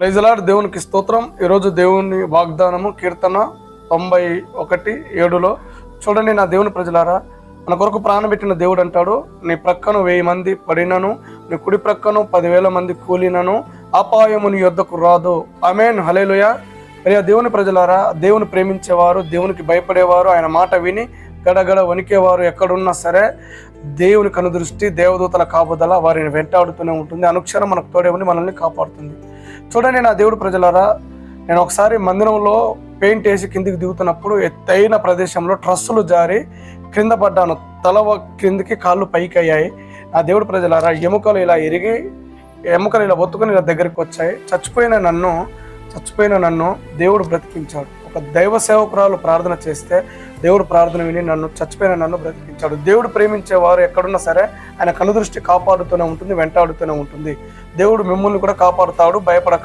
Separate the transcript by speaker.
Speaker 1: ప్రైజలాడ్ దేవునికి స్తోత్రం. ఈరోజు దేవుని వాగ్దానము కీర్తన తొంభై ఒకటి ఏడులో చూడండి నా దేవుని ప్రజలారా మన కొరకు ప్రాణం పెట్టిన దేవుడు అంటాడు నీ ప్రక్కను వెయ్యి మంది పడినను నీ కుడి ప్రక్కను పదివేల మంది కూలినను అపాయము నీ యొద్దకు రాదు. అమేన్ హలేలుయ అయ్యా దేవుని ప్రజలారా దేవుని ప్రేమించేవారు దేవునికి భయపడేవారు ఆయన మాట విని గడగడ వణికేవారు ఎక్కడున్నా సరే దేవుని కనుదృష్టి దేవదూతల కాపుదల వారిని వెంటాడుతూనే ఉంటుంది. అనుక్షరం మనకు తోడే ఉండి మనల్ని కాపాడుతుంది. చూడండి నా దేవుడు ప్రజలారా నేను ఒకసారి మందిరంలో పెయింట్ వేసి కిందికి దిగుతున్నప్పుడు ఎత్తైన ప్రదేశంలో ట్రస్సులు జారి క్రింద పడ్డాను. తల క్రిందికి కాళ్ళు పైకి అయ్యాయి నా దేవుడు ప్రజలారా ఎముకలు ఇలా ఎరిగి ఎముకలు ఇలా ఒత్తుకుని ఇలా దగ్గరికి వచ్చాయి. చచ్చిపోయిన నన్ను చచ్చిపోయిన నన్ను దేవుడు బ్రతికించాడు. ఒక దైవ సేవకురాలు ప్రార్థన చేస్తే దేవుడు ప్రార్థన విని నన్ను చచ్చిపోయిన నన్ను బ్రతికించాడు. దేవుడు ప్రేమించే వారు ఎక్కడున్నా సరే ఆయన కనుదృష్టి కాపాడుతూనే ఉంటుంది వెంటాడుతూనే ఉంటుంది. దేవుడు మిమ్మల్ని కూడా కాపాడుతాడు భయపడక